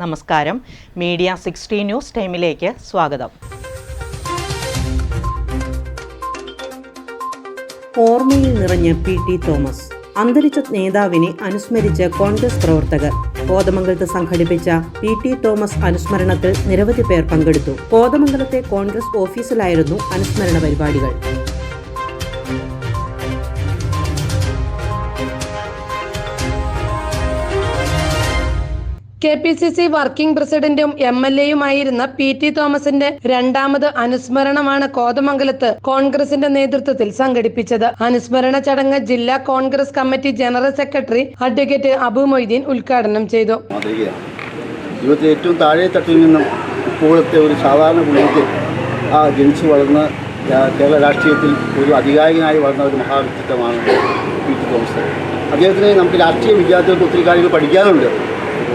നമസ്കാരം. Media sixty news ടൈമിലേക്ക് സ്വാഗതം. ഓർമ്മയിൽ നിറഞ്ഞ പി ടി തോമസ് അന്തരിച്ച നേതാവിനെ അനുസ്മരിച്ച് കോൺഗ്രസ് പ്രവർത്തകർ. കോതമംഗലത്ത് സംഘടിപ്പിച്ച പി ടി തോമസ് അനുസ്മരണത്തിൽ നിരവധി പേർ പങ്കെടുത്തു. കോതമംഗലത്തെ കോൺഗ്രസ് ഓഫീസിലായിരുന്നു അനുസ്മരണ പരിപാടികൾ. K P C C working പ്രസിഡന്റും എം എൽ എയുമായിരുന്ന പി ടി തോമസിന്റെ രണ്ടാമത് അനുസ്മരണമാണ് കോതമംഗലത്ത് കോൺഗ്രസിന്റെ നേതൃത്വത്തിൽ സംഘടിപ്പിച്ചത്. അനുസ്മരണ ചടങ്ങ് ജില്ലാ Congress committee general secretary advocate Abu Moideen ഉദ്ഘാടനം ചെയ്തു. ജീവിതത്തിൽ ഏറ്റവും താഴെ തട്ടിൽ നിന്നും ഇപ്പോഴത്തെ ഒരു സാധാരണ കുടുംബത്തിൽ ആ ജനിച്ചു വളർന്ന് കേരള രാഷ്ട്രീയത്തിൽ ഒരു അധികാരികനായി വളർന്ന ഒരു മഹാവ്യക്തിത്വമാണ് പി ടി തോമസ്. അദ്ദേഹത്തിന് നമുക്ക് രാഷ്ട്രീയ വിദ്യാർത്ഥികൾക്ക് ഒത്തിരി കാര്യങ്ങൾ പഠിക്കാനുണ്ട്.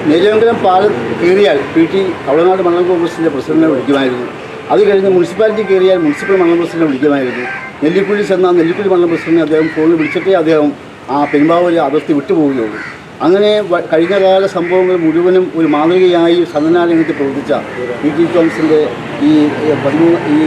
നെയ്യമംഗലം പാലം കയറിയാൽ പി ടി തമിഴ്നാട് മണ്ഡലം കോൺഗ്രസിന്റെ പ്രസിഡന്റിനെ വിളിക്കുമായിരുന്നു. അത് കഴിഞ്ഞ് മുനിസിപ്പാലിറ്റി കയറിയാൽ മുനിസിപ്പൽ മണ്ഡലം പ്രസിഡന്റിനെ വിളിക്കുമായിരുന്നു. നെല്ലിക്കുഴി ചെന്നാൽ നെല്ലിക്കുഴി മണ്ഡലം പ്രസിഡന്റിനെ അദ്ദേഹം ഫോണിൽ വിളിച്ചിട്ടേ അദ്ദേഹം ആ പെരുമ്പാവൂർ അതിർത്തി വിട്ടുപോവുകയുള്ളൂ. അങ്ങനെ കഴിഞ്ഞകാല കഴിഞ്ഞ കാല സംഭവങ്ങൾ മുഴുവനും ഒരു മാതൃകയായി സന്നനാരംഗത്ത് പ്രവർത്തിച്ച പി ടി തോമസിന്റെ ഈ ഈ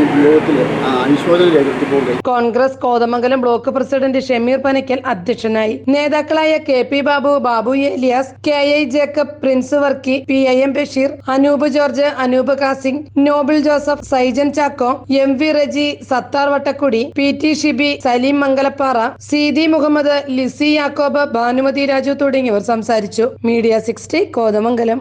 കോൺഗ്രസ് കോതമംഗലം ബ്ലോക്ക് പ്രസിഡന്റ് ഷമീർ പനക്കൽ അധ്യക്ഷനായി. നേതാക്കളായ K P Babu Babu Elias K I Jacob Prince Varkey P I M Basheer Anoop George Anoop കാസിംഗ് Noble Joseph Saijan Chacko M V Reji Sathar Vattakudi P T Shibi Saleem Mangalappara Seethi Muhammad Lissy Yakob Bhanumathi Raju തുടങ്ങിയവർ സംസാരിച്ചു. Media sixty Kothamangalam.